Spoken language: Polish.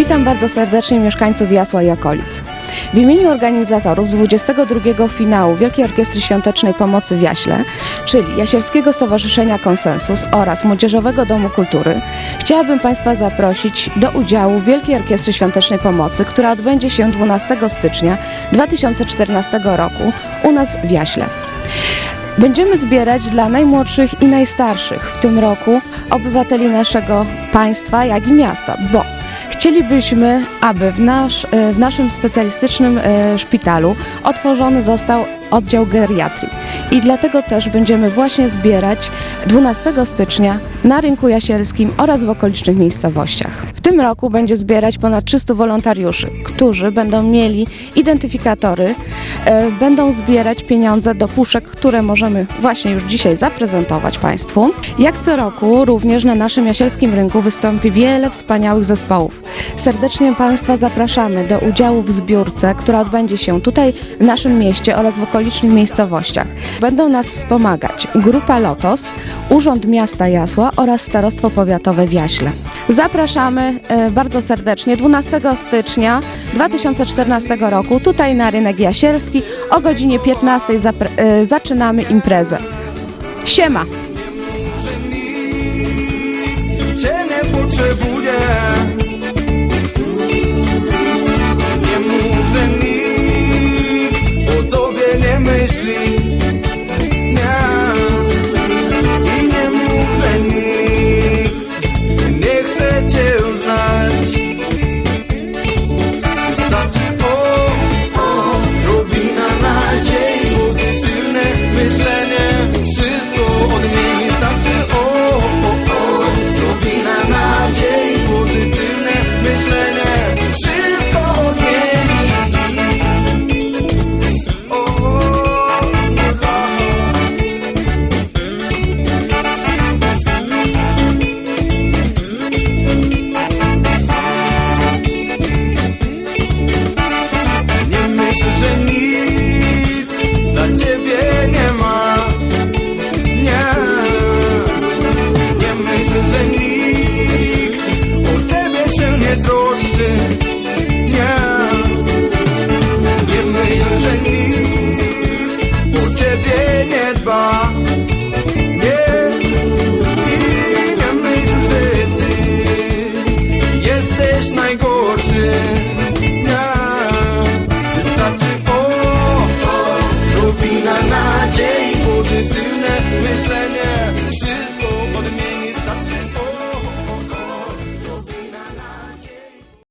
Witam bardzo serdecznie mieszkańców Jasła i okolic. W imieniu organizatorów 22 finału Wielkiej Orkiestry Świątecznej Pomocy w Jaśle, czyli Jasielskiego Stowarzyszenia Konsensus oraz Młodzieżowego Domu Kultury, chciałabym Państwa zaprosić do udziału w Wielkiej Orkiestry Świątecznej Pomocy, która odbędzie się 12 stycznia 2014 roku u nas w Jaśle. Będziemy zbierać dla najmłodszych i najstarszych w tym roku obywateli naszego państwa, jak i miasta, bo chcielibyśmy, aby w, nasz, e, w naszym specjalistycznym e, szpitalu otworzony został oddział geriatrii. I dlatego też będziemy właśnie zbierać 12 stycznia na rynku jasielskim oraz w okolicznych miejscowościach. W tym roku będzie zbierać ponad 300 wolontariuszy, którzy będą mieli identyfikatory, e, będą zbierać pieniądze do puszek, które możemy właśnie już dzisiaj zaprezentować Państwu. Jak co roku również na naszym jasielskim rynku wystąpi wiele wspaniałych zespołów. Serdecznie Państwa zapraszamy do udziału w zbiórce, która odbędzie się tutaj w naszym mieście oraz w okolicznych miejscowościach. Będą nas wspomagać Grupa Lotos, Urząd Miasta Jasła oraz Starostwo Powiatowe w Jaśle. Zapraszamy e, bardzo serdecznie 12 stycznia 2014 roku tutaj na rynek jasielski o godzinie 15 zapr- e, zaczynamy imprezę. Siema! Cię nie potrzebuję